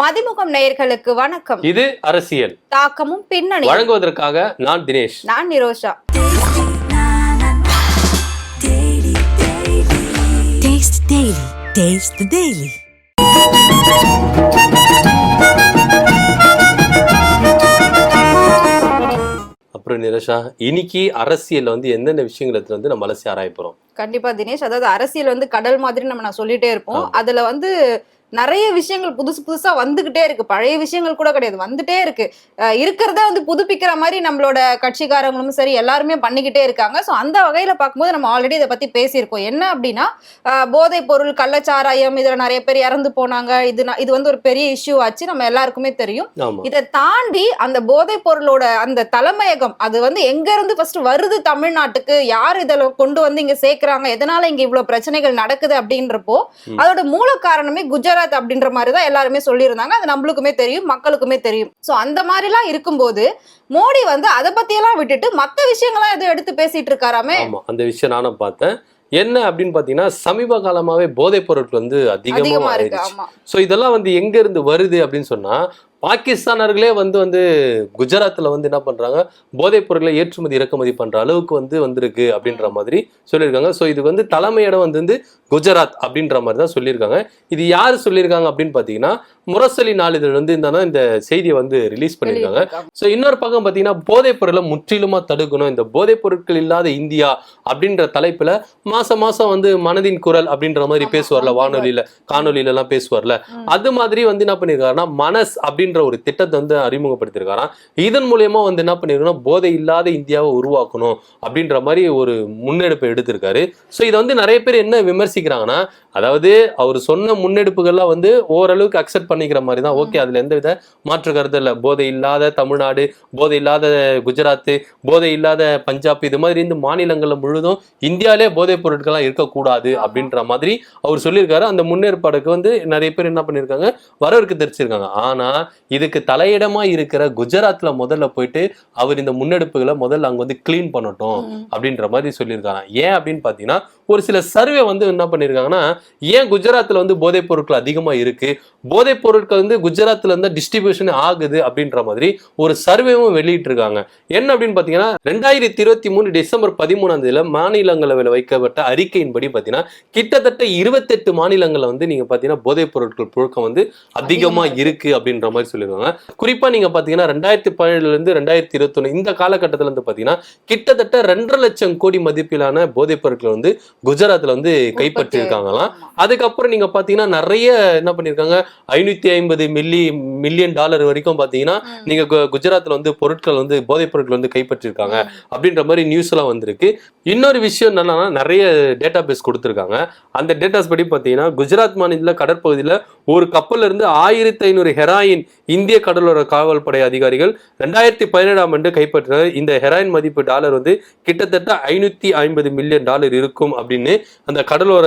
மதிமுகம் நேயர்களுக்கு வணக்கம். இது அரசியல். தாக்கமும் பின்னணி வழங்குவதற்காக நான் தினேஷ். நான் Nirosha. Taste the Daily. Taste the Daily. அப்புறம் நிரஷா இன்னைக்கு அரசியல்ல வந்து எந்தெந்த விஷயங்களை வந்து நம்ம அலசி ஆராய போறோம்? கண்டிப்பா தினேஷ். அதாவது அரசியல் வந்து கடல் மாதிரி நம்ம நான் சொல்லிட்டே இருப்போம். அதுல வந்து நிறைய விஷயங்கள் புதுசு புதுசா வந்துகிட்டே இருக்கு. பழைய விஷயங்கள் கூட கிடையாது. வந்துட்டே இருக்கு. இருக்கிறத வந்து புதுப்பிக்கிற மாதிரி நம்மளோட கட்சிக்காரங்களும் சரி எல்லாருமே பண்ணிக்கிட்டே இருக்காங்க. ஸோ அந்த வகையில பார்க்கும்போது நம்ம ஆல்ரெடி இதை பத்தி பேசியிருக்கோம். என்ன அப்படின்னா போதைப் பொருள் கள்ளச்சாராயம் இதுல நிறைய பேர் இறந்து போனாங்க. இது இது வந்து ஒரு பெரிய இஷ்யூ ஆச்சு. நம்ம எல்லாருக்குமே தெரியும். இதை தாண்டி அந்த போதைப் பொருளோட அந்த தலைமையகம் அது வந்து எங்க இருந்து ஃபர்ஸ்ட் வருது தமிழ்நாட்டுக்கு? யார் இதில் கொண்டு வந்து இங்க சேர்க்கறாங்க? எதனால இங்க இவ்வளவு பிரச்சனைகள் நடக்குது அப்படின்றப்போ. அதோட மூல காரணமே குஜராத் அப்படின்ற மாதிரி தான் எல்லாருமே சொல்லியிருந்தாங்க. அது நம்மளுக்குமே தெரியும் மக்களுக்குமே தெரியும். ஸோ அந்த மாதிரிலாம் இருக்கும்போது மோடி வந்து அதை பத்தியெல்லாம் விட்டுட்டு மத்த விஷயங்கள்லாம் எதுவும் எடுத்து பேசிட்டு இருக்காராமே? அந்த விஷயம் நானும் பார்த்தேன். என்ன அப்படின்னு பாத்தீங்கன்னா சமீப காலமாவே போதைப் பொருட்கள் வந்து அதிகமா இருக்கு ஸோ இதெல்லாம் வந்து எங்க இருந்து வருது அப்படின்னு சொன்னா பாகிஸ்தானர்களே வந்து வந்து குஜராத்ல வந்து என்ன பண்றாங்க போதைப் பொருட்களை ஏற்றுமதி இறக்குமதி பண்ற அளவுக்கு வந்து வந்திருக்கு அப்படின்ற மாதிரி சொல்லியிருக்காங்க. ஸோ இதுக்கு வந்து தலைமையிடம் வந்து வந்து குஜராத் அப்படின்ற மாதிரி தான் சொல்லியிருக்காங்க இது யார் சொல்லியிருக்காங்க அப்படின்னு பார்த்தீங்கன்னா முரசொலி நாளிதழ் வந்து இந்த செய்தியை வந்து ரிலீஸ் பண்ணியிருக்காங்க. ஸோ இன்னொரு பக்கம் பார்த்தீங்கன்னா போதைப் பொருளை முற்றிலுமா தடுக்கணும் இந்த போதைப் பொருட்கள் இல்லாத இந்தியா அப்படின்ற தலைப்புல மாசம் மாசம் வந்து மனதின் குரல் அப்படின்ற மாதிரி பேசுவார்ல. வானொலியில காணொலியில எல்லாம் பேசுவார்ல. அது மாதிரி வந்து என்ன பண்ணிருக்காருன்னா மனஸ் அப்படின்ற ஒரு திட்டத்தை வந்து அறிமுகப்படுத்திருக்காராம் இதன் மூலியமா வந்து என்ன பண்ணிருக்கணும் போதை இல்லாத இந்தியாவை உருவாக்கணும் அப்படின்ற மாதிரி ஒரு முன்னெடுப்பை எடுத்திருக்காரு ஸோ இதை வந்து நிறைய பேர் என்ன விமர்சிக்கிறாங்கன்னா அதாவது அவர் சொன்ன முன்னெடுப்புகள்லாம் வந்து ஓரளவுக்கு அக்செப்ட் பண்ணிக்கிற மாதிரி தான். ஓகே அதுல எந்த வித மாற்று கருத்து இல்லை. போதை இல்லாத தமிழ்நாடு போதை இல்லாத குஜராத் போதை இல்லாத பஞ்சாப் இது மாதிரி இந்த மாநிலங்கள்ல முழுதும் இந்தியாவிலே போதைப் பொருட்கள்லாம் இருக்கக்கூடாது. அப்படின்ற மாதிரி அவர் சொல்லியிருக்காரு. அந்த முன்னேற்பாடுக்கு வந்து நிறைய பேர் என்ன பண்ணியிருக்காங்க? வரவேற்கு தெரிச்சிருக்காங்க ஆனா இதுக்கு தலையிடமா இருக்கிற குஜராத்ல முதல்ல போயிட்டு அவர் இந்த முன்னெடுப்புகளை முதல்ல அங்க வந்து க்ளீன் பண்ணட்டும். அப்படின்ற மாதிரி சொல்லியிருக்காங்க. ஏன் அப்படின்னு பார்த்தீங்கன்னா ஒரு சில சர்வே வந்து என்ன பண்ணியிருக்காங்கன்னா ஏன் குஜராத்தில் வந்து போதைப் பொருட்கள் அதிகமாக இருக்கு? போதைப் பொருட்கள் வந்து குஜராத்தில் இருந்து டிஸ்ட்ரிபியூஷன் ஆகுது அப்படின்ற மாதிரி ஒரு சர்வேவும் வெளியிட்டிருக்காங்க. என்ன அப்படின்னு பார்த்தீங்கன்னா ரெண்டாயிரத்தி இருபத்தி மூணு டிசம்பர் பதிமூணாம் தேதியில மாநிலங்களவையில் வைக்கப்பட்ட அறிக்கையின்படி பார்த்தீங்கன்னா கிட்டத்தட்ட இருபத்தெட்டு மாநிலங்களில் வந்து நீங்க பார்த்தீங்கன்னா போதைப் பொருட்கள் புழக்கம் வந்து அதிகமாக அதிகமா இருக்கு அப்படின்ற மாதிரி சொல்லியிருக்காங்க. குறிப்பா நீங்க பார்த்தீங்கன்னா ரெண்டாயிரத்தி பதினேழுல இருந்து ரெண்டாயிரத்தி இருபத்தொன்னு இந்த காலகட்டத்தில் வந்து பார்த்தீங்கன்னா கிட்டத்தட்ட ரெண்டரை லட்சம் கோடி மதிப்பிலான போதைப் பொருட்கள் வந்து குஜராத்ல வந்து கைப்பற்றியிருக்காங்களாம் ஆமா. அதுக்கப்புறம் நீங்க பாத்தீங்கன்னா நிறைய என்ன பண்ணிருக்காங்க? ஐநூத்தி ஐம்பது மில்லி மில்லியன் டாலர் வரைக்கும் பாத்தீங்கன்னா. நீங்க குஜராத்ல வந்து பொருட்கள் வந்து போதைப் பொருட்கள் வந்து கைப்பற்றிருக்காங்க. அப்படின்ற மாதிரி நியூஸ் எல்லாம் வந்திருக்கு. இன்னொரு விஷயம் என்னன்னா நிறைய டேட்டா பேஸ் கொடுத்துருக்காங்க. அந்த டேட்டாஸ் படி பார்த்தீங்கன்னா குஜராத் மாநில கடற்பகுதியில் ஒரு கப்பல்ல இருந்து ஆயிரத்தி ஐநூறு ஹெராயின் இந்திய கடலோர காவல் படை அதிகாரிகள் ரெண்டாயிரத்தி பதினேழாம் ஆண்டு கைப்பற்றின இந்த ஹெராயின் மதிப்பு டாலர் வந்து கிட்டத்தட்ட ஐநூத்தி ஐம்பது மில்லியன் டாலர் இருக்கும் அப்படின்னு அப்படின்னு அந்த கடலோர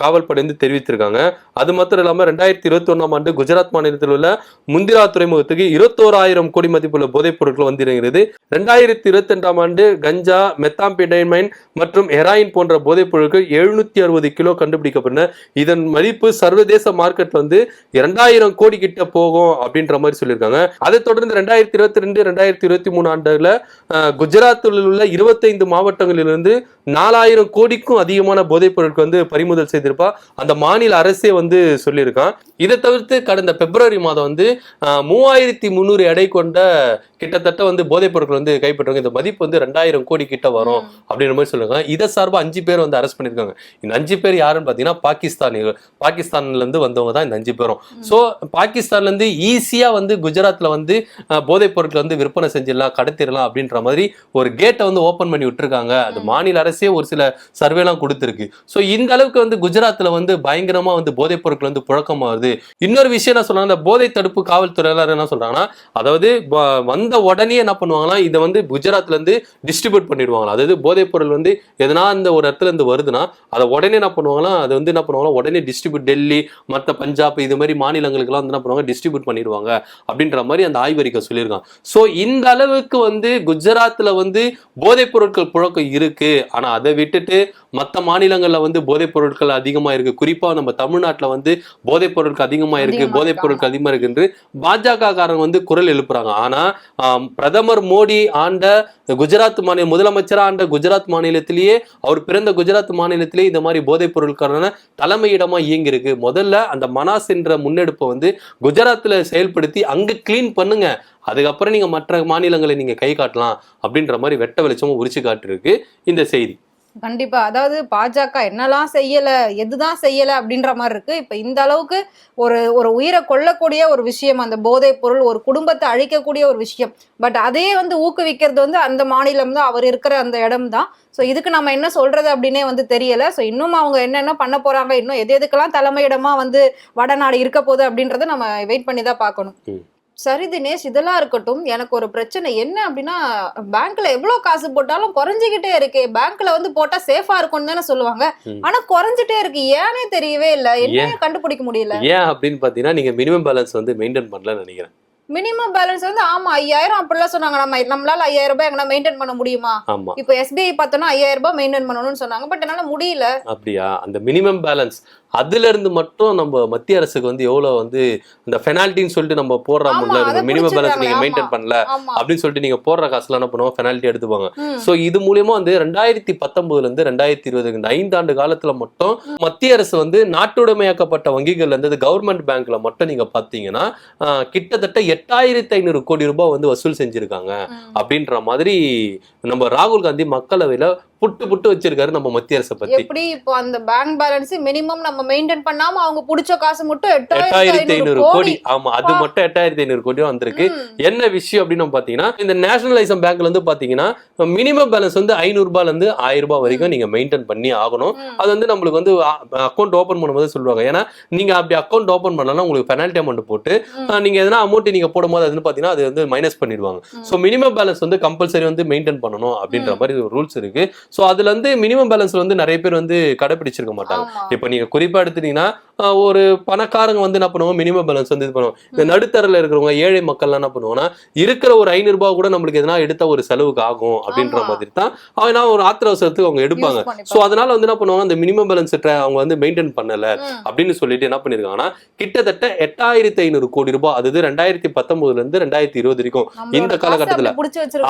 காவல்படை வந்து தெரிவித்திருக்காங்க. அது மாத்திரம் இல்லாமல் ரெண்டாயிரத்தி இருபத்தி ஒன்றாம் ஆண்டு குஜராத் மாநிலத்தில் உள்ள முந்திரா துறைமுகத்துக்கு இருபத்தோராயிரம் கோடி மதிப்புள்ள போதைப் பொருட்கள் வந்திருக்கிறது. ரெண்டாயிரத்தி இருபத்தி ரெண்டாம் ஆண்டு கஞ்சா மெத்தாம்பிடைமைன் மற்றும் ஹெராயின் போன்ற போதைப் பொருட்கள் எழுநூத்தி அறுபது கிலோ கண்டுபிடிக்கப்பட்டன. இதன் மதிப்பு சர்வதேச மார்க்கெட்ல வந்து இரண்டாயிரம் கோடி கிட்ட போகும் அப்படின்ற மாதிரி சொல்லியிருக்காங்க. அதை தொடர்ந்து ரெண்டாயிரத்தி இருபத்தி ரெண்டு ரெண்டாயிரத்தி இருபத்தி மூணு ஆண்டுல குஜராத்தில் உள்ள இருபத்தைந்து மாவட்டங்களிலிருந்து நாலாயிரம் கோடிக்கும் அதிகமான போதைப் பொருட்கள் வந்து பறிமுதல் செய்திருப்பா. அந்த மாநில அரசே வந்து சொல்லியிருக்கான். இதை தவிர்த்து கடந்த பிப்ரவரி மாதம் வந்து மூவாயிரத்தி முந்நூறு எடை கொண்ட கிட்டத்தட்ட வந்து போதைப் பொருட்கள் வந்து கைப்பற்றுவாங்க. இந்த மதிப்பு வந்து ரெண்டாயிரம் கோடி கிட்ட வரும் அப்படின்ற மாதிரி சொல்லுவாங்க. இதை சார்பா அஞ்சு பேர் வந்து அரெஸ்ட் பண்ணிருக்காங்க இந்த அஞ்சு பேர் யாருன்னு பார்த்தீங்கன்னா பாகிஸ்தானிகள். பாகிஸ்தான்ல இருந்து வந்தவங்க தான் இந்த அஞ்சு பேரும். ஸோ பாகிஸ்தான்ல இருந்து ஈஸியா வந்து குஜராத்ல வந்து போதைப் பொருட்கள் வந்து விற்பனை செஞ்சிடலாம் கடத்திடலாம் அப்படின்ற மாதிரி ஒரு கேட்டை வந்து ஓபன் பண்ணி விட்டுருக்காங்க. அது மாநில அரசே ஒரு சில சர்வேலாம் கொடுத்துருக்கு. ஸோ இந்த அளவுக்கு வந்து குஜராத்ல வந்து பயங்கரமா வந்து போதைப் பொருட்கள் வந்து புழக்கமாகுது. இன்னொரு விஷயம் என்ன சொல்றாங்க இந்த போதை தடுப்பு காவல்துறையினர் என்ன சொல்றாங்கன்னா அதாவது ப- வந்த உடனே என்ன பண்ணுவாங்கன்னா இதை வந்து குஜராத்ல இருந்து டிஸ்ட்ரிபியூட் பண்ணிடுவாங்களா. அதாவது போதைப் பொருள் வந்து எதனா அந்த ஒரு இடத்துல இருந்து வருதுன்னா அதை உடனே என்ன பண்ணுவாங்களா அதை வந்து என்ன பண்ணுவாங்கன்னா உடனே டிஸ்ட்ரிபியூட் டெல்லி மற்ற பஞ்சாப் இது மாதிரி மாநிலங்களுக்கெல்லாம் வந்து என்ன பண்ணுவாங்க டிஸ்ட்ரிபியூட் பண்ணிடுவாங்க அப்படின்ற மாதிரி அந்த ஆய்வறிக்கை சொல்லியிருக்காங்க. ஸோ இந்த அளவுக்கு வந்து குஜராத்ல வந்து போதைப் பொருட்கள் புழக்கம் இருக்கு. ஆனா அதை விட்டுட்டு மத்த மாநிலங்கள்ல வந்து போதைப் பொருட்கள் அதிகமா இருக்கு. குறிப்பா நம்ம தமிழ்நாட்டுல வந்து போதைப் பொருட்கள் அதிகமா இருக்கு அதிகமா போதைப் பொருட்கள் அதிகமா இருக்கு என்று பாஜக காரங்க வந்து குரல் எழுப்புறாங்க. ஆனா ஆம், பிரதமர் மோடி ஆண்ட குஜராத் மாநில முதலமைச்சரா ஆண்ட குஜராத் மாநிலத்திலேயே அவர் பிறந்த குஜராத் மாநிலத்திலே இந்த மாதிரி போதைப் பொருட்கான தலைமையிடமா இயங்கி இருக்கு முதல்ல அந்த மனாஸ் என்ற முன்னெடுப்பை வந்து குஜராத்ல செயல்படுத்தி அங்க க்ளீன் பண்ணுங்க. அதுக்கப்புறம் நீங்க மற்ற மாநிலங்களை நீங்க கை காட்டலாம் அப்படின்ற மாதிரி வெட்ட வெளிச்சமும் உரிச்சு காட்டிருக்கு இந்த செய்தி. கண்டிப்பா. அதாவது பாஜக என்னெல்லாம் செய்யல எதுதான் செய்யல அப்படின்ற மாதிரி இருக்கு. இப்ப இந்த அளவுக்கு ஒரு ஒரு உயிரை கொல்லக்கூடிய ஒரு விஷயம் அந்த போதைப் பொருள் ஒரு குடும்பத்தை அழிக்கக்கூடிய ஒரு விஷயம். பட் அதே வந்து ஊக்குவிக்கிறது வந்து அந்த மாநிலம் தான். அவர் இருக்கிற அந்த இடம் தான். ஸோ இதுக்கு நம்ம என்ன சொல்றது அப்படின்னே வந்து தெரியல. ஸோ இன்னும் அவங்க என்னென்ன பண்ண போறாங்க இன்னும் எது எதுக்கெல்லாம் தலைமையிடமா வந்து வடநாடு இருக்க போகுது அப்படின்றத நம்ம வெயிட் பண்ணி தான் பார்க்கணும். சரி தினேஷ் இதெல்லாம் இருக்கட்டும். எனக்கு ஒரு பிரச்சனை. என்ன அப்படின்னா பேங்க்ல எவ்வளவு காசு போட்டாலும் குறைஞ்சிக்கிட்டே இருக்கே. பேங்க்ல வந்து போட்டா சேஃபா இருக்கும்னு தானே சொல்லுவாங்க. ஆனா குறைஞ்சிட்டே இருக்கு. ஏனே தெரியவே இல்ல. என்ன கண்டுபிடிக்க முடியல. ஏன் அப்படின்னு பாத்தீங்கன்னா நீங்க மினிமம் பேலன்ஸ் வந்து மெயின்டைன் பண்ணலன்னு நினைக்கிறேன். மினிமம் பேலன்ஸ் வந்து ஆமா ஐயாயிரம் அப்படிலாம் சொன்னாங்க. நம்ம நம்மளால ஐயாயிரம் ரூபாய் எங்கன்னா மெயின்டைன் பண்ண முடியுமா? இப்போ எஸ்பிஐ பார்த்தோம்னா ஐயாயிரம் ரூபாய் மெயின்டைன் பண்ணணும்னு சொன்னாங்க. பட் என்னால முடியல. அப்படியா? அந்த மினிமம் பேலன்ஸ் அதுல இருந்து மட்டும் நம்ம மத்திய அரசுக்கு வந்து எவ்வளவு வந்து இந்த பெனால்ட்டின்னு சொல்லிட்டு நம்ம போடுற ஆமா, முடியல அதை மினிமம் பேலன்ஸ் நீங்க பிடிச்சிடுறாங்க, மெயின்டைன். பண்ணல அப்படின்னு சொல்லிட்டு நீங்க போடுற காசுல என்ன பண்ணுவோம் பெனால்ட்டி எடுத்துப்பாங்க. சோ இது மூலியமா வந்து ரெண்டாயிரத்தி பத்தொன்பதுல இருந்து ரெண்டாயிரத்தி இருபது இந்த ஐந்தாண்டு காலத்துல மட்டும் மத்திய அரசு வந்து நாட்டுடைமையாக்கப்பட்ட வங்கிகள்ல இருந்து கவர்மெண்ட் பேங்க்ல மட்டும் நீங்க பாத்தீங்கன்னா ஆஹ், கிட்டத்தட்ட எட்டாயிரத்தி ஐநூறு கோடி ரூபாய் வந்து வசூல் செஞ்சிருக்காங்க. அப்படின்ற மாதிரி நம்ம ராகுல் காந்தி மக்களவையில புட்டு புட்டு வச்சிருக்காரு நம்ம மத்திய அரசை பத்தி எப்படி இப்போ அந்த பேங்க் பேலன்ஸ் மினிமம் நம்ம மெயின்டைன் பண்ணாம அவங்க புடிச்ச காசு மட்டும் எட்டாயிரத்தி ஐநூறு கோடி ஆமா அது மட்டும் எட்டாயிரத்தி ஐநூறு கோடி வந்திருக்கு. என்ன விஷயம் அப்படின்னு பாத்தீங்கன்னா இந்த நேஷனலைசம் பேங்க்ல வந்து பாத்தீங்கன்னா மினிமம் பேலன்ஸ் வந்து ஐநூறு ரூபாய்ல இருந்து ஆயிரம் ரூபாய் வரைக்கும் நீங்க மெயின்டைன் பண்ணி ஆகணும். அது வந்து நம்மளுக்கு வந்து அக்கௌண்ட் ஓபன் பண்ணும்போது சொல்லுவாங்க ஏன்னா நீங்க அப்படி அக்கௌண்ட் ஓபன் பண்ணலாம் உங்களுக்கு பெனால்ட்டி அமௌண்ட் போட்டு நீங்க எதனா அமௌண்ட் நீங்க போடும்போது அது பாத்தீங்கன்னா அது வந்து மைனஸ் பண்ணிடுவாங்க. ஸோ மினிமம் பேலன்ஸ் வந்து கம்பல்சரி வந்து மெயின்டைன் பண்ணணும் அப்படின்ற. மாதிரி ஒரு ரூல்ஸ் இருக்கு ஸோ அதுல வந்து மினிமம் பேலன்ஸ்ல வந்து நிறைய பேர் வந்து கடைபிடிச்சிருக்க மாட்டாங்க. இப்போ நீங்க குறிப்பா எடுத்துட்டீங்கன்னா ஒரு பணக்காரங்க வந்து என்ன பண்ணுவோம் மினிமம் பேலன்ஸ் வந்து இது பண்ணுவோம் இந்த நடுத்தரில் இருக்கிறவங்க ஏழை மக்கள்லாம் என்ன பண்ணுவோம்னா இருக்கிற ஒரு ஐநூறு ரூபாய் கூட நம்மளுக்கு எதனா எடுத்த ஒரு செலவுக்கு ஆகும் அப்படின்ற. மாதிரி தான் அவங்க ஒரு ஆத்திர அவசரத்துக்கு அவங்க எடுப்பாங்க. ஸோ அதனால வந்து என்ன பண்ணுவாங்க அந்த மினிமம் பேலன்ஸ் அவங்க வந்து மெயின்டைன் பண்ணல. அப்படின்னு சொல்லிட்டு என்ன பண்ணிருக்காங்கன்னா கிட்டத்தட்ட எட்டாயிரத்தி ஐநூறு கோடி ரூபாய் அதாவது ரெண்டாயிரத்தி பத்தொன்பதுல இருந்து ரெண்டாயிரத்தி இருபது வரைக்கும் இந்த காலகட்டத்துல.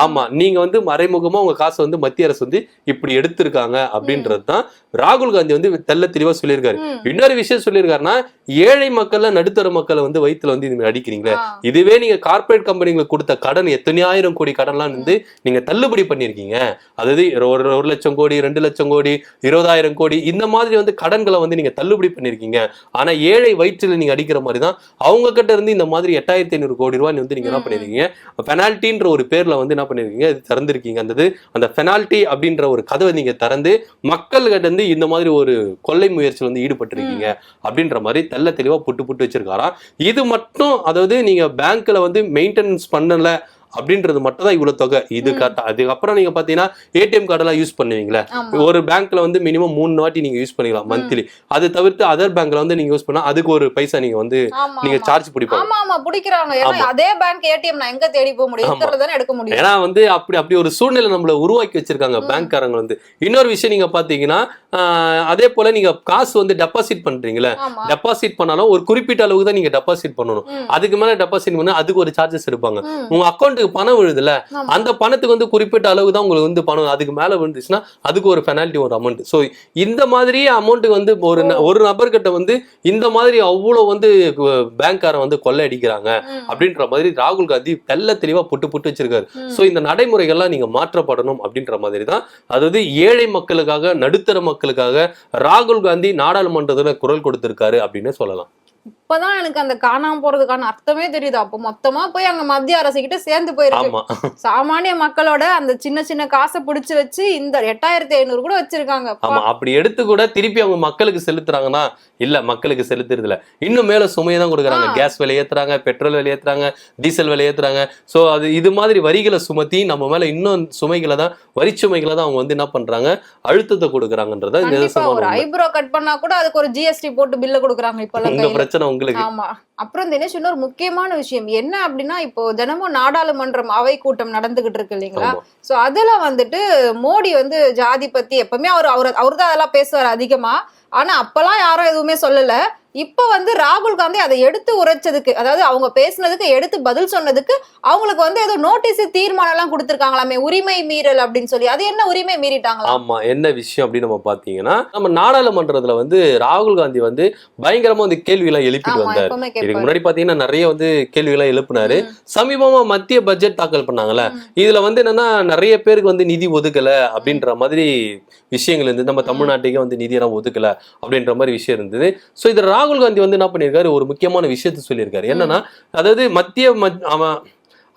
ஆமா நீங்க வந்து மறைமுகமா உங்க காசை வந்து மத்திய அரசு வந்து இப்படி எடுத்திருக்காங்க அப்படின்றது தான் ராகுல் காந்தி வந்து தெள்ள தெளிவா சொல்லியிருக்காரு. இன்னொரு விஷயம் சொல்லியிருக்காருன்னா ஏழை மக்கள்ல நடுத்தர மக்களை வந்து வயித்துல வந்து இது அடிக்கிறீங்களே. இதுவே நீங்க கார்ப்பரேட் கம்பெனிங்களுக்கு கொடுத்த கடன் எத்தனையாயிரம் கோடி கடன்லாம் வந்து நீங்க தள்ளுபடி பண்ணிருக்கீங்க அதாவது ஒரு ஒரு லட்சம் கோடி ரெண்டு லட்சம் கோடி இருபதாயிரம் கோடி இந்த மாதிரி வந்து கடன்களை வந்து நீங்க தள்ளுபடி பண்ணிருக்கீங்க ஆனா ஏழை வயிற்றுல நீங்க அடிக்கிற மாதிரி தான் அவங்க கிட்ட இருந்து இந்த மாதிரி எட்டாயிரத்தி ஐநூறு கோடி ரூபாய் வந்து நீங்க என்ன. பண்ணிருக்கீங்க பெனால்ட்டின்ற ஒரு பேர்ல வந்து என்ன பண்ணிருக்கீங்க இது திறந்திருக்கீங்க. அந்த அந்த பெனால்ட்டி அப்படின்ற ஒரு கதவை நீங்க திறந்து மக்கள் கிட்ட இருந்து இந்த மாதிரி ஒரு கொள்ளை முயற்சியில் வந்து ஈடுபட்டிருக்கீங்க. அப்படின்ற மாதிரி தெள்ள தெளிவா புட்டு புட்டு வச்சிருக்காராம் இது மட்டும் அதாவது நீங்க பேங்க்ல வந்து மெயின்டெனன்ஸ் பண்ணல அப்படின்றது மட்டும் தான் இவ்வளவு தொகை. இது ம். கரெக்டா. அதுக்கப்புறம் நீங்க பாத்தீங்கன்னா ஏடிஎம் கார்டெல்லாம் யூஸ் பண்ணுவீங்களே. ஒரு பேங்க்ல வந்து மினிமம் மூணு வாட்டி நீங்க யூஸ் பண்ணிக்கலாம் மந்த்லி அது தவிர்த்து அதர் பேங்க்ல வந்து நீங்க யூஸ் பண்ணா அதுக்கு ஒரு பைசா நீங்க வந்து நீங்க. சார்ஜ் பிடிப்பாங்க. ஆமா ஆமா புடிக்கிறாங்க. அதே பேங்க் ஏடிஎம் நான் எங்க தேடி போக முடியும்? எடுக்க முடியும். ஏன்னா வந்து அப்படி அப்படி ஒரு சூழ்நிலை நம்மள உருவாக்கி வச்சிருக்காங்க. பேங்க்காரங்க வந்து. இன்னொரு விஷயம் நீங்க பாத்தீங்கன்னா அதே போல நீங்க காசு வந்து டெபாசிட் பண்றீங்களே டெபாசிட் பண்ணாலும் ஒரு குறிப்பிட்ட அளவுக்கு தான் நீங்க டெபாசிட் பண்ணணும். அதுக்கு மேல டெபாசிட் பண்ணா அதுக்கு ஒரு சார்ஜஸ் எடுப்பாங்க. ம். உங்க அக்கௌண்ட்டுக்கு பணம் விழுதுல. அந்த பணத்துக்கு வந்து குறிப்பிட்ட அளவு தான் உங்களுக்கு வந்து பணம் அதுக்கு மேல விழுந்துச்சுன்னா அதுக்கு ஒரு பெனால்ட்டி ஒரு அமௌண்ட் ஸோ இந்த மாதிரி அமௌண்ட் வந்து ஒரு ஒரு நபர்கிட்ட வந்து இந்த மாதிரி அவ்வளவு வந்து பேங்க்காரன் வந்து கொள்ளை அடிக்கிறாங்க. அப்படின்ற மாதிரி ராகுல் காந்தி தெள்ள தெளிவா புட்டு புட்டு வச்சிருக்காரு. சோ இந்த நடைமுறைகள்லாம் நீங்க மாற்றப்படணும் அப்படின்ற மாதிரி தான் அதாவது ஏழை மக்களுக்காக நடுத்தர மக்களுக்காக ராகுல் காந்தி நாடாளுமன்றத்துல குரல் கொடுத்திருக்காரு அப்படின்னு சொல்லலாம் இப்பதான் எனக்கு அந்த காணாம போறதுக்கான அர்த்தமே தெரியுது. அப்போ மொத்தமா போய் அங்க மத்திய அரசு கிட்ட சேர்ந்து போயிருக்கு. சாமானிய மக்களோட அந்த சின்ன சின்ன காசை புடிச்சு வச்சு இந்த எட்டாயிரத்தி ஐநூறு கூட வச்சிருக்காங்க. ஆமா. அப்படி எடுத்து கூட திருப்பி அவங்க மக்களுக்கு செலுத்துறாங்கன்னா இல்ல மக்களுக்கு செலுத்துறது இல்ல இன்னும் மேல சுமையை தான் கொடுக்குறாங்க. கேஸ் விலை ஏத்துறாங்க பெட்ரோல் விலை ஏத்துறாங்க டீசல் விலை ஏத்துறாங்க. சோ அது இது மாதிரி வரிகளை சுமத்தி நம்ம மேல இன்னும் சுமைகளை தான் வரி சுமைகளை தான் அவங்க வந்து என்ன பண்றாங்க? அழுத்தத்தை கொடுக்குறாங்கன்றத ஒரு. ஐப்ரோ கட் பண்ணா கூட அதுக்கு ஒரு ஜிஎஸ்டி போட்டு பில்ல கொடுக்குறாங்க இப்ப உங்க பிரச்சனை உங்களுக்கு ஆமா. அப்புறம் தினேஷ் இன்னொரு முக்கியமான விஷயம். என்ன அப்படின்னா இப்போ தினமும் நாடாளுமன்றம் அவை கூட்டம் நடந்துகிட்டு இருக்கு இல்லைங்களா. சோ அதுல வந்துட்டு மோடி வந்து ஜாதி பத்தி எப்பவுமே அவர் அவர் அவர் தான் அதெல்லாம் பேசுவார் அதிகமா. ஆனா அப்பெல்லாம் யாரும் எதுவுமே சொல்லல. இப்ப வந்து ராகுல் காந்தி அதை எடுத்து உரைச்சதுக்கு அதாவது அவங்க பேசுனதுக்கு எடுத்து பதில் சொன்னதுக்கு அவங்களுக்கு வந்து ஏதோ நோட்டீஸ் தீர்மானம் எல்லாம் கொடுத்திருக்காங்களாமே உரிமை மீறல் அப்படின்னு சொல்லி. அது என்ன உரிமை மீறிட்டாங்களா? ஆமா என்ன விஷயம் அப்படின்னு நம்ம பாத்தீங்கன்னா நம்ம நாடாளுமன்றத்துல வந்து ராகுல் காந்தி வந்து பயங்கரமா வந்து கேள்வி எல்லாம் எழுப்பிட்டு வந்தாரு. இதுக்கு முன்னாடி பாத்தீங்கன்னா நிறைய வந்து கேள்வி எல்லாம் எழுப்பினாரு. சமீபமா மத்திய பட்ஜெட் தாக்கல் பண்ணாங்கல்ல. இதுல வந்து என்னன்னா நிறைய பேருக்கு வந்து நிதி ஒதுக்கல அப்படின்ற மாதிரி விஷயங்கள் இருந்து நம்ம தமிழ்நாட்டுக்கே வந்து நிதி எல்லாம் ஒதுக்கல அப்படின்ற மாதிரி விஷயம் இருந்தது. சோ இது ராகுல் காந்தி வந்து என்ன பண்ணியிருக்காரு? ஒரு முக்கியமான விஷயத்த சொல்லியிருக்காரு. என்னன்னா அதாவது மத்திய அவன்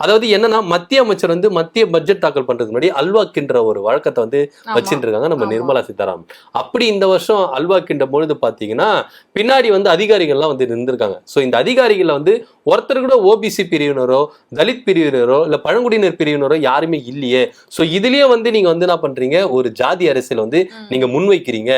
அதாவது என்னன்னா மத்திய அமைச்சர் வந்து மத்திய பட்ஜெட் தாக்கல் பண்றதுக்கு முன்னாடி அல்வா கின்ற ஒரு வழக்கத்தை வந்து. வச்சுட்டு இருக்காங்க நம்ம. நிர்மலா சீதாராமன். அப்படி இந்த வருஷம் அல்வா கிண்ட பொழுது பாத்தீங்கன்னா பின்னாடி வந்து அதிகாரிகள்லாம் வந்து இருந்திருக்காங்க சோ இந்த அதிகாரிகள்ல வந்து ஒருத்தர் கூட ஓபிசி பிரிவினரோ தலித் பிரிவினரோ இல்ல பழங்குடியினர் பிரிவினரோ யாருமே இல்லையே. சோ இதுலயே வந்து நீங்க வந்து என்ன பண்றீங்க? ஒரு ஜாதி அரசியல் வந்து. நீங்க முன்வைக்கிறீங்க.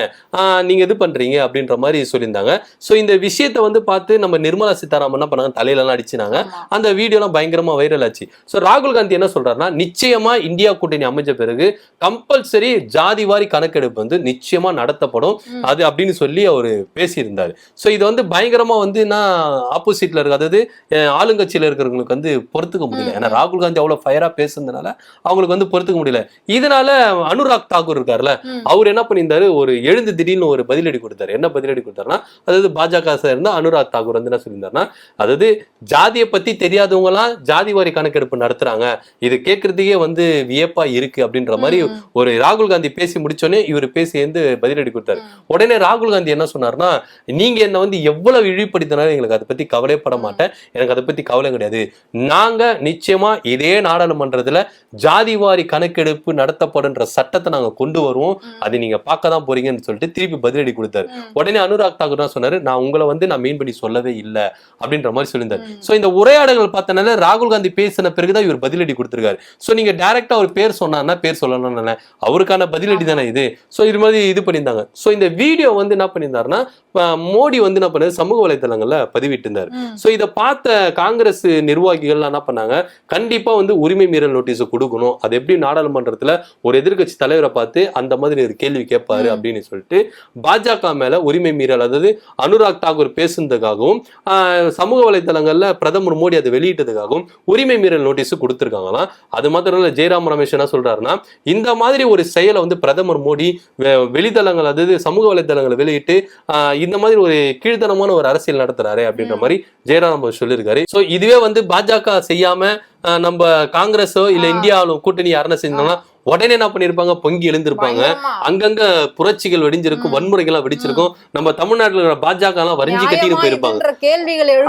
நீங்க இது பண்றீங்க அப்படின்ற மாதிரி சொல்லியிருந்தாங்க. சோ இந்த விஷயத்தை வந்து பார்த்து நம்ம நிர்மலா சீதாராமன் என்ன பண்ணாங்க? தலையில எல்லாம் அடிச்சினாங்க. அந்த வீடியோலாம் பயங்கரமா வைரல் ஆச்சு. ஸோ ராகுல் காந்தி என்ன சொல்றாருன்னா நிச்சயமா இந்தியா கூட்டணி அமைஞ்ச பிறகு கம்பல்சரி ஜாதி வாரி கணக்கெடுப்பு வந்து நிச்சயமா நடத்தப்படும். அது அப்படின்னு சொல்லி அவர் பேசியிருந்தாரு ஸோ இது வந்து பயங்கரமா வந்து நான் ஆப்போசிட்ல இருக்கு அதாவது ஆளுங்கட்சியில இருக்கிறவங்களுக்கு வந்து பொறுத்துக்க முடியல ஏன்னா. ராகுல் காந்தி அவ்வளவு ஃபயரா பேசுனதுனால அவங்களுக்கு வந்து பொறுத்துக்க முடியல இதனால அனுராக் தாக்கூர் இருக்காருல்ல. அவர் என்ன பண்ணியிருந்தாரு ஒரு எழுந்து திடீர்னு ஒரு பதிலடி கொடுத்தாரு என்ன பதிலடி கொடுத்தாருன்னா அதாவது பாஜக சேர்ந்த அனுராக் தாக்கூர் வந்து என்ன சொல்லியிருந்தாருன்னா அதாவது ஜாதியை பத்தி தெரியாதவங்க எல்லாம் ஜாதி வாரி கணக்கெடுப்பு நடத்துறாங்க இது கேட்கறதுக்கே வந்து வியப்பா இருக்கு அப்படின்ற மாதிரி. ஒரு ராகுல் காந்தி பேசி முடிச்சோடனே இவர் பேசி வந்து பதிலடி கொடுத்தாரு. உடனே ராகுல் காந்தி என்ன சொன்னார்னா நீங்க என்ன வந்து எவ்வளவு இழிப்படுத்தினாலும் எங்களுக்கு அதை பத்தி கவலைப்பட மாட்டேன் எனக்கு அதை பத்தி கவலை கிடையாது நாங்க நிச்சயமா இதே நாடாளுமன்றத்துல ஜாதி வாரி கணக்கெடுப்பு நடத்தப்படுன்ற சட்டத்தை நாங்க கொண்டு வருவோம். அது நீங்க பார்க்க தான் போறீங்கன்னு சொல்லிட்டு திருப்பி பதிலடி கொடுத்தாரு. உடனே அனுராக் தாக்கூர் தான் சொன்னாரு நான் உங்களை வந்து நான் மீன் பண்ணி சொல்லவே இல்லை அப்படின்ற மாதிரி சொல்லியிருந்தாரு. சோ இந்த உரையாடல்கள் பார்த்தனால ராகுல் காந்தி பேசின பிறகுதான் இவர் பதிலடி கொடுத்திருக்காரு. சோ நீங்க டைரக்டா ஒரு பேர் சொன்னார்னா பேர் சொல்லணும்னு அவருக்கான பதிலடி தானே இது? சோ இது மாதிரி இது பண்ணியிருந்தாங்க. சோ இந்த வீடியோ வந்து என்ன பண்ணியிருந்தாருன்னா மோடி வந்து என்ன பண்ணாரு? சமூக வலைத்தளங்கள்ல பதிவிட்டிருந்தாரு. சோ இதை பார்த்த காங்கிரஸ் நிர்வாகிகள் என்ன பண்ணாங்க? கண்டிப்பா வந்து உரிமை மீறல் நோட்டீஸ் கொடுக்கணும். அது எப்படி நாடாளுமன்றத்துல ஒரு எதிர்க்கட்சி தலைவரை பார்த்து அந்த மாதிரி ஒரு கேள்வி கேட்பாரு. அப்படின்னு சொல்லிட்டு பாஜக மேல உரிமை மீறல் அதாவது அனுராக் தாக்கூர் பேசுனதுக்காகவும் சமூக வலைத்தளங்கள்ல பிரதமர் மோடி அதை வெளியிட்டதுக்காகவும் உரிமை மீறல் நோட்டீஸ் கொடுத்திருக்காங்களாம் அது மாத்திரம் இல்ல ஜெயராம் ரமேஷ் என்ன சொல்றாருன்னா இந்த மாதிரி ஒரு செயலை வந்து பிரதமர் மோடி வெளித்தளங்கள் அதாவது சமூக வலைத்தளங்களை வெளியிட்டு இந்த மாதிரி ஒரு கீழ்த்தனமான ஒரு அரசியல் நடத்துறாரு அப்படின்ற. மாதிரி ஜெயராம் சொல்லியிருக்காரு சோ இதுவே வந்து பாஜக செய்யாம நம்ம காங்கிரஸோ இல்ல. இந்தியாவிலும் கூட்டணி யாருன்னா செஞ்சாங்கன்னா உடனே என்ன பண்ணிருப்பாங்க? பொங்கி எழுந்திருப்பாங்க. அங்கங்க புரட்சிகள் வெடிஞ்சிருக்கும். வன்முறைகள்லாம் வெடிச்சிருக்கும். நம்ம தமிழ்நாட்டுல இருக்கிற பாஜக எல்லாம் வரிஞ்சு கட்டிட்டு போயிருப்பாங்க.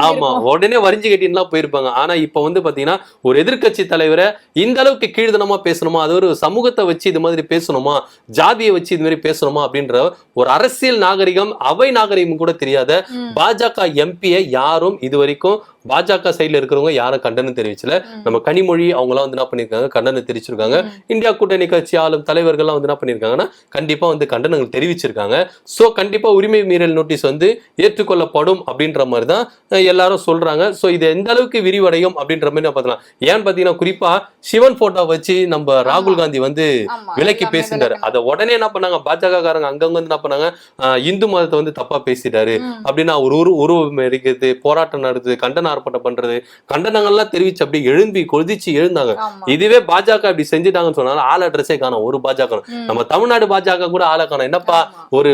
ஆமா உடனே வரிஞ்சு கட்டின்லாம் போயிருப்பாங்க. ஆனா இப்ப வந்து பாத்தீங்கன்னா ஒரு எதிர்க்கட்சி தலைவரை இந்த அளவுக்கு கீழ்தனமா பேசணுமா? அது ஒரு சமூகத்தை வச்சு இது மாதிரி பேசணுமா? ஜாதியை வச்சு இது மாதிரி பேசணுமா? அப்படின்ற ஒரு அரசியல் நாகரிகம் அவை நாகரிகம் கூட தெரியாத. பாஜக எம்பியை யாரும் இது வரைக்கும் பாஜக சைடுல இருக்கிறவங்க யாரும் கண்டனம் தெரிவிச்சல. நம்ம கனிமொழி அவங்க எல்லாம் வந்து என்ன பண்ணிருக்காங்க? கண்டனம் தெரிவிச்சிருக்காங்க. இந்தியா கூட்டணி கட்சி ஆளும் தலைவர்கள்லாம் வந்து என்ன பண்ணிருக்காங்கன்னா கண்டிப்பா வந்து கண்டனங்கள் தெரிவிச்சிருக்காங்க. சோ கண்டிப்பா உரிமை மீறல் நோட்டீஸ் வந்து ஏற்றுக்கொள்ளப்படும் அப்படின்ற மாதிரி தான் எல்லாரும் சொல்றாங்க. சோ இது எந்த அளவுக்கு விரிவடையும் அப்படின்ற மாதிரி நான் பார்த்தலாம் ஏன்னு பாத்தீங்கன்னா குறிப்பா சிவன் போட்டோ வச்சு நம்ம ராகுல் காந்தி வந்து விலக்கி விலக்கணும். அதை உடனே என்ன பண்ணாங்க? பாஜக காரங்க அங்கங்க வந்து என்ன பண்ணாங்க? இந்து மதத்தை வந்து தப்பா பேசிட்டாரு. அப்படின்னா ஒரு உரு உருவம் எரிக்கிறது போராட்டம் நடத்துது கண்டன ஆர்ப்பாட்டம் பண்றது கண்டனங்கள்லாம் தெரிவிச்சு அப்படியே எழும்பி கொதிச்சு எழுந்தாங்க. இதுவே பாஜக இப்படி செஞ்சுட்டாங்கன்னு சொன்னாலும் ஆள் அட்ரஸே காணும் ஒரு பாஜக. நம்ம தமிழ்நாடு பாஜக கூட ஆளை காணும் என்னப்பா. ஒரு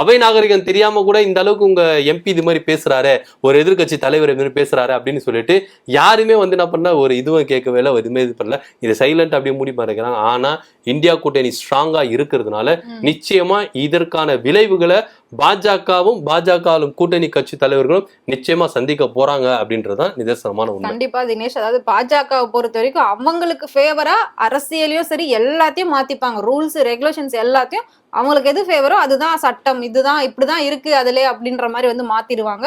அவை நாகரிகம் தெரியாம கூட இந்த அளவுக்கு உங்க எம்பி இது மாதிரி பேசுறாரு ஒரு எதிர்க்கட்சி தலைவர் இது மாதிரி பேசுறாரு அப்படின்னு சொல்லிட்டு யாருமே வந்து என்ன பண்ண ஒரு இதுவும் கேட்கவே இல்லை ஒரு இதுவுமே இது பண்ணல இது சைலண்ட் அப்படியே மூடி மறைக்கிறாங்க ஆனா இந்தியா கூட்டணி ஸ்ட்ராங்கா இருக்கிறதுனால. நிச்சயமா இதற்கான விளைவுகளை பாஜகவும் பாஜகவும் கூட்டணி கட்சி தலைவர்களும் நிச்சயமா சந்திக்க போறாங்க அப்படின்றதுதான் நிதர்சனமான உண்மை. கண்டிப்பா தினேஷ். அதாவது பாஜகவை பொறுத்த வரைக்கும் அவங்களுக்கு ஃபேவரா அரசியலையும் சரி எல்லாத்தையும் மாத்திப்பாங்க. ரூல்ஸ் ரெகுலேஷன்ஸ் எல்லாத்தையும் அவங்களுக்கு எது ஃபேவரோ அதுதான் சட்டம். இதுதான் இப்படிதான் இருக்கு அதுல அப்படின்ற மாதிரி வந்து மாத்திடுவாங்க.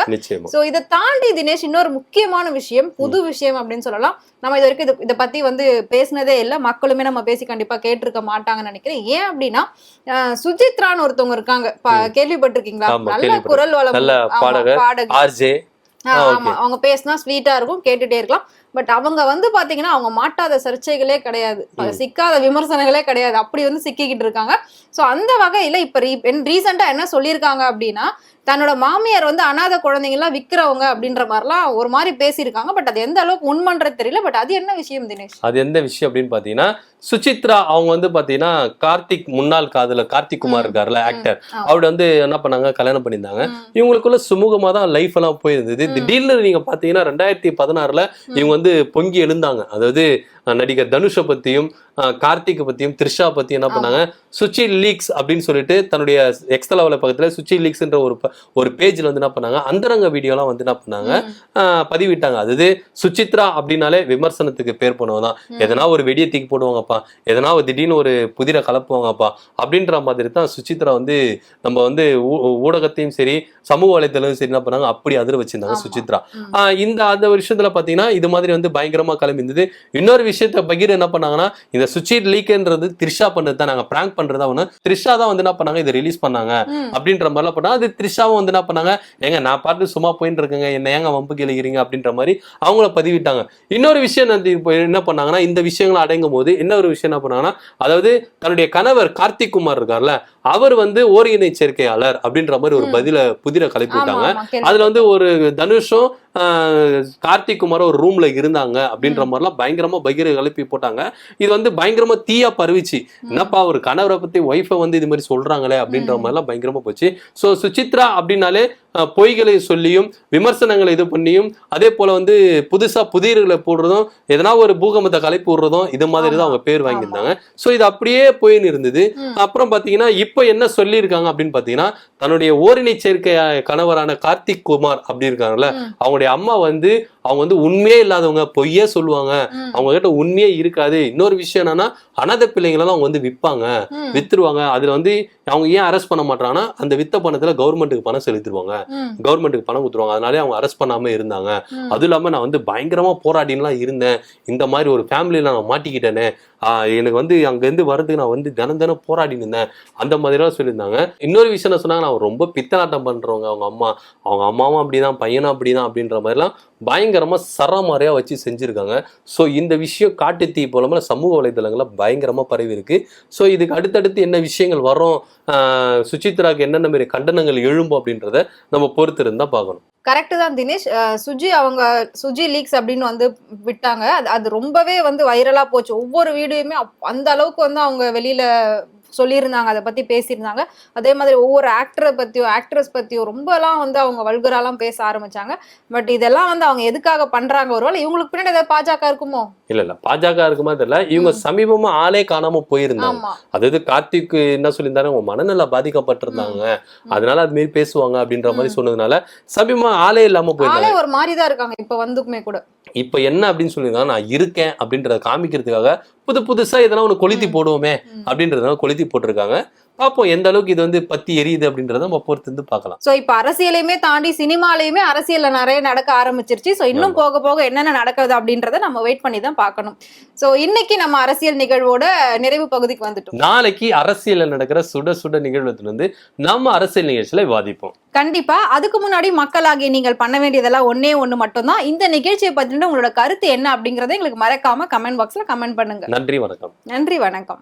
சோ இதை தாண்டி தினேஷ் இன்னொரு முக்கியமான விஷயம் புது விஷயம் அப்படின்னு சொல்லலாம். நம்ம இது வரைக்கும் இது பத்தி வந்து பேசினதே இல்லை. மக்களுமே நம்ம பேசி கண்டிப்பா கேட்டிருக்க மாட்டாங்கன்னு நினைக்கிறேன். ஏன் அப்படின்னா சுஜித்ரான்னு ஒருத்தவங்க இருக்காங்க. கேள்விப்பட்டிருக்கீங்களா? நல்ல. குரல் வளம் பாடகர். ஆமா. அவங்க பேசினா ஸ்வீட்டா இருக்கும் கேட்டுட்டே இருக்கலாம். பட் அவங்க வந்து பாத்தீங்கன்னா அவங்க மாட்டாத சர்ச்சைகளே கிடையாது. சிக்காத விமர்சனங்களே கிடையாது. அப்படி வந்து சிக்கிக்கிட்டு இருக்காங்க. சோ அந்த வகையில இப்ப ரீசெண்டா என்ன சொல்லியிருக்காங்க அப்படின்னா தன்னோட மாமியார் வந்து அனாதை குழந்தைங்கலாம் விக்கிறவங்க அப்படின்ற மாதிரிலாம் ஒரு மாதிரி பேசியிருக்காங்க. பட் அது எந்த அளவுக்கு உண்மன்றது தெரியல. பட் அது என்ன விஷயம் தினேஷ்? அது எந்த விஷயம் அப்படின்னு பாத்தீங்கன்னா சுசித்ரா அவங்க வந்து பாத்தீங்கன்னா கார்த்திக் முன்னாள் காதலர் கார்த்திக் குமார் இருக்காருல்ல ஆக்டர். அவர் வந்து என்ன பண்ணாங்க? கல்யாணம் பண்ணியிருந்தாங்க. இவங்களுக்குள்ள சுமூகமா தான் லைஃப் எல்லாம் போயிருந்தது. திடீர்னு நீங்க பாத்தீங்கன்னா ரெண்டாயிரத்தி பதினாறுல இவங்க வந்து பொங்கி எழுந்தாங்க. அதாவது நடிகர் தனுஷை பத்தியும் அஹ், கார்த்திகை பத்தியும் த்ரிஷா பத்தியும் என்ன பண்ணாங்க? சுச்சி லீக்ஸ் அப்படின்னு சொல்லிட்டு தன்னுடைய எக்ஸ்தல வலை பக்கத்துல சுச்சி லீக்ஸ்ன்ற ஒரு ஒரு பேஜ்ல வந்து என்ன பண்ணாங்க? அந்தரங்க வீடியோலாம் வந்து என்ன பண்ணாங்க? பதிவிட்டாங்க. அதாவது சுசித்ரா அப்படின்னாலே விமர்சனத்துக்கு பேர் போனவங்க தான். ம். எதனா ஒரு வெடியை தூக்கி போடுவாங்கப்பா. எதனா ஒரு திடீர்னு ஒரு புதிரை கலப்புவாங்கப்பா. அப்படின்ற மாதிரி தான் சுசித்ரா வந்து நம்ம வந்து ஊடகத்தையும் சரி சமூக வலைத்தளம் சரி என்ன பண்ணாங்க? அப்படி அதிர வச்சிருந்தாங்க ஆமா. சுசித்ரா ம். ஆஹ் இந்த அந்த விஷயத்துல பாத்தீங்கன்னா இது மாதிரி வந்து பயங்கரமா கிளம்பிந்தது இன்னொரு விஷயத்த பகீர் என்ன பண்ணாங்கன்னா இந்த சுச்சி லீக்ன்றது த்ரிஷா பண்ணது தான். நாங்க பிராங்க் பண்றதா ஒண்ணு. த்ரிஷா தான் வந்து என்ன பண்ணாங்க இதை ரிலீஸ் பண்ணாங்க. அப்படின்ற மாதிரிலாம் பண்ணாங்க அது த்ரிஷாவும் வந்து என்ன பண்ணாங்க ஏங்க நான் பாட்டு சும்மா போயிட்டு இருக்கேங்க என்ன ஏங்க வம்பு கிளிக்கிறீங்க அப்படின்ற மாதிரி அவங்கள பதிவிட்டாங்க. இன்னொரு விஷயம் இப்போ என்ன பண்ணாங்கன்னா இந்த விஷயங்களை அடங்கும் போது என்ன ஒரு விஷயம் என்ன பண்ணாங்கன்னா அதாவது தன்னுடைய கணவர் கார்த்திக் குமார் இருக்கார்ல அவர் வந்து ஓரியினை சேர்க்கையாளர் அப்படின்ற மாதிரி ஒரு. பதில புதிர கிளப்பி ஆமா, விட்டாங்க அதுல வந்து ஒரு தனுஷும் கார்த்திக் குமாரும் ஒரு ரூம்ல இருந்தாங்க அப்படின்ற மாதிரிலாம் பயங்கரமா பகிர கிளப்பி போட்டாங்க. இது வந்து பயங்கரமா தீயா பரவிச்சு. என்னப்பா ஒரு கணவரை பத்தி ஒய்ஃபை வந்து இது மாதிரி சொல்றாங்களே அப்படின்ற. மாதிரிலாம் பயங்கரமா போச்சு. ஸோ சுசித்ரா அப்படின்னாலே பொய்களை சொல்லியும் விமர்சனங்களை இது பண்ணியும் அதே போல வந்து புதுசா புதிர்களை போடுறதும் எதனா ஒரு பூகம்பத்தை கலைப்பு விடுறதும் இது மாதிரி தான். அவங்க பேர் வாங்கியிருந்தாங்க ஸோ இது அப்படியே போயின்னு இருந்தது. அப்புறம் பாத்தீங்கன்னா இப்போ என்ன சொல்லியிருக்காங்க அப்படின்னு பாத்தீங்கன்னா தன்னுடைய ஓரினை சேர்க்கை கணவரான கார்த்திக் குமார் அப்படி இருக்காங்கல்ல. அவங்களுடைய அம்மா வந்து அவங்க வந்து உண்மையே இல்லாதவங்க பொய்யே சொல்லுவாங்க. அவங்க கிட்ட உண்மையே இருக்காது இன்னொரு விஷயம் என்னன்னா அனாதை பிள்ளைங்களெல்லாம் அவங்க வந்து விற்பாங்க. வித்துருவாங்க அதுல வந்து அவங்க ஏன் அரெஸ்ட் பண்ண மாட்டாங்கன்னா அந்த வித்த பணத்துல கவர்மெண்ட்டுக்கு பணம் செலுத்திடுவாங்க. கவர்மெண்ட்டுக்கு பணம் கொடுத்துருவாங்க. அதனாலே அவங்க அரெஸ்ட் பண்ணாம இருந்தாங்க. அதுவும் இல்லாம நான் வந்து பயங்கரமா போராடின்லாம் இருந்தேன். இந்த மாதிரி ஒரு ஃபேமிலியில நான் மாட்டிக்கிட்டேனே. எனக்கு வந்து அங்கேருந்து வரதுக்கு நான் வந்து தினம் தினம் போராடி இருந்தேன். அந்த மாதிரிலாம் சொல்லியிருந்தாங்க. இன்னொரு விஷயம் என்ன சொன்னாங்க நான் ரொம்ப பித்தலாட்டம் பண்றவங்க அவங்க அம்மா. அவங்க அம்மாவும் அப்படிதான் பையனும் அப்படிதான் அப்படின்ற மாதிரிலாம் பயங்கரமா சரமாரியா வச்சு செஞ்சிருக்காங்க. ஸோ இந்த விஷயம் காட்டு தீ போலமா சமூக வலைதளங்கள்ல பயங்கரமா பரவி இருக்கு ஸோ இதுக்கு அடுத்தடுத்து என்ன விஷயங்கள் வரும்? சுசித்ராக்கு என்னென்ன மாதிரி கண்டனங்கள் எழும்பும் அப்படின்றத நம்ம பொறுத்து இருந்தா பார்க்கணும். கரெக்டு தான் தினேஷ். சுஜி அவங்க சுஜி லீக்ஸ் அப்படின்னு வந்து விட்டாங்க. அது அது ரொம்பவே வந்து வைரலா போச்சு. ஒவ்வொரு வீடியோமே அப்- அந்த அளவுக்கு வந்து அவங்க வெளியில சொல்லியிருந்தாங்க அதை பத்தி பேசியிருந்தாங்க. அதே மாதிரி ஒவ்வொரு ஆக்டரை பத்தியும் ஆக்ட்ரஸ் பத்தியும் ரொம்பலாம் வந்து அவங்க வல்கராலாம் பேச ஆரம்பிச்சாங்க. பட் இதெல்லாம் வந்து அவங்க எதுக்காக பண்றாங்க ஒருவேளை இவங்களுக்கு பின்னாடி ஏதாவது பாஜக இருக்குமோ? இல்ல இல்ல. பாஜக இருக்குமா தெரியல. இவங்க சமீபமா ஆளே காணாம போயிருந்தாங்க. அதாவது கார்த்திக் என்ன சொல்லியிருந்தாரு? அவங்க மனநல பாதிக்கப்பட்டிருந்தாங்க. அதனால அது மாரி பேசுவாங்க அப்படின்ற மாதிரி. சொன்னதுனால சமீபமா ஆளே இல்லாம போயிருந்தாங்க. ஒரு மாதிரி தான் இருக்காங்க இப்ப வந்துக்குமே கூட. இப்ப என்ன அப்படின்னு சொல்லியிருக்காங்க நான் இருக்கேன் அப்படின்றத காமிக்கிறதுக்காக புது புதுசா எதனா ஒண்ணு கொளுத்தி. போடுவோமே ம். அப்படின்றதுனால கொளுத்தி போட்டிருக்காங்க பார்ப்போம் எந்த அளவுக்கு இது வந்து பத்தி எரியுது அப்படின்றத நம்ம பொறுத்து இருந்து பார்க்கலாம். சோ இப்ப அரசியலையுமே தாண்டி சினிமாலையுமே அரசியல்ல நிறைய நடக்க ஆரம்பிச்சிருச்சு. சோ இன்னும். போக போக என்னென்ன நடக்குது அப்படின்றத நம்ம வெயிட் பண்ணி தான் பார்க்கணும். சோ இன்னைக்கு நம்ம அரசியல் நிகழ்வோட நிறைவு பகுதிக்கு வந்துட்டோம். நாளைக்கு அரசியல்ல நடக்கிற சுட சுட நிகழ்வுல இருந்து நம்ம அரசியல் நிகழ்ச்சியில விவாதிப்போம். கண்டிப்பா. அதுக்கு முன்னாடி மக்களாகிய நீங்கள் பண்ண வேண்டியதெல்லாம் ஒன்னே ஒண்ணு மட்டும்தான். இந்த நிகழ்ச்சியை பத்தின உங்களோட கருத்து என்ன அப்படிங்கறத எங்களுக்கு மறக்காம கமெண்ட் பாக்ஸ்ல கமெண்ட் பண்ணுங்க. நன்றி வணக்கம். நன்றி வணக்கம்.